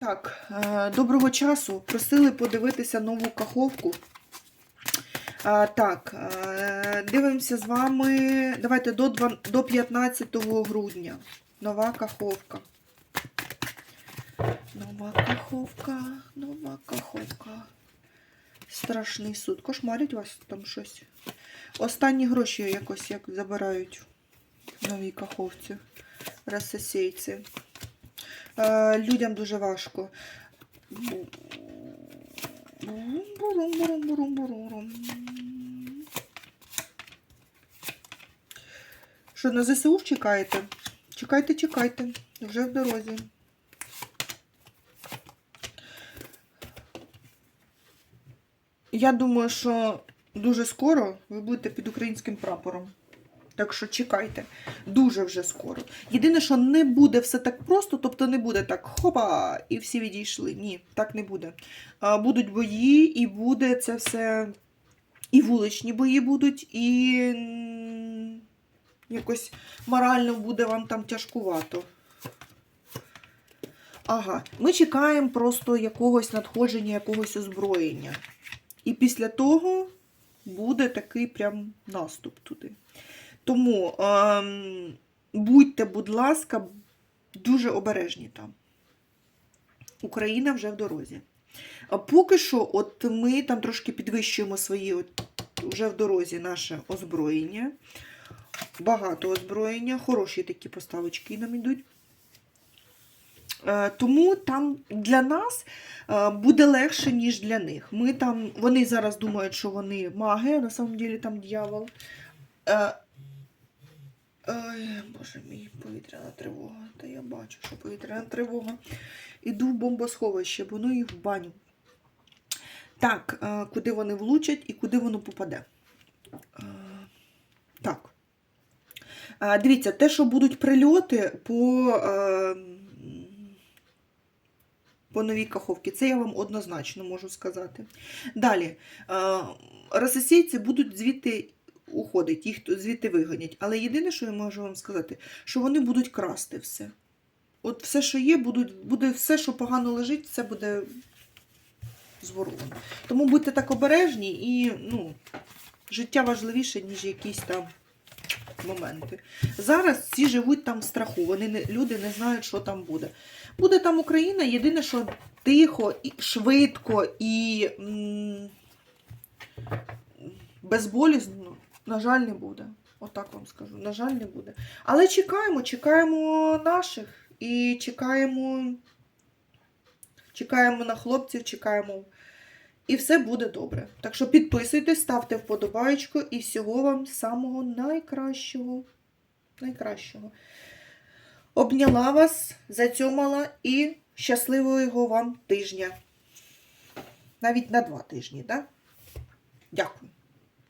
Так, е, доброго часу. Просили подивитися нову каховку. Так, е, дивимося з вами. Давайте до, 15 грудня. Нова каховка. Нова каховка, нова каховка. Страшний суд. Кошмарить вас там щось. Останні гроші якось як забирають в новій каховці. Розсосейці. Е, людям дуже важко. Що, на ЗСУ чекаєте? Чекайте, чекайте. Вже в дорозі. Я думаю, що дуже скоро ви будете під українським прапором. Так що чекайте, дуже вже скоро. Єдине, що не буде все так просто, тобто не буде так хопа, і всі відійшли. Ні, так не буде. Будуть бої, і буде це все. І вуличні бої будуть, і якось морально буде вам там тяжкувато. Ага, ми чекаємо просто якогось надходження, якогось озброєння. І після того буде такий прям наступ туди. Тому ем, будьте, будь ласка, дуже обережні там. Україна вже в дорозі. А поки що, от ми там трошки підвищуємо свої от, вже в дорозі наше озброєння. Багато озброєння, хороші такі поставочки нам йдуть. Е, Тому там для нас е, буде легше, ніж для них. Ми там, вони зараз думають, що вони маги, а на самом деле там дьявол. Ой, боже мій, повітряна тривога. Та я бачу, що повітряна тривога. Іду в бомбосховище, бо ну їх в баню. Так, е, куди вони влучать і куди воно попаде. Е, Так. Е, Дивіться, те, що будуть прильоти по, по новій каховці, це я вам однозначно можу сказати. Далі, російці будуть звідти уходить, їх звідти виганять. Але єдине, що я можу вам сказати, що вони будуть красти все. От все, що є, будуть, буде все, що погано лежить, все буде зворовано. Тому будьте так обережні і ну, життя важливіше, ніж якісь там моменти. Зараз всі живуть там в страху, вони не, люди не знають, що там буде. Буде там Україна, єдине, що тихо, і швидко і м, безболісно, на жаль, не буде. Отак вам скажу. На жаль, не буде. Але чекаємо, чекаємо наших і чекаємо, чекаємо на хлопців, чекаємо. І все буде добре. Так що підписуйтесь, ставте вподобайку і всього вам самого найкращого. Найкращого. Обняла вас, зацьомала і щасливого вам тижня. Навіть на два тижні, так? Дякую.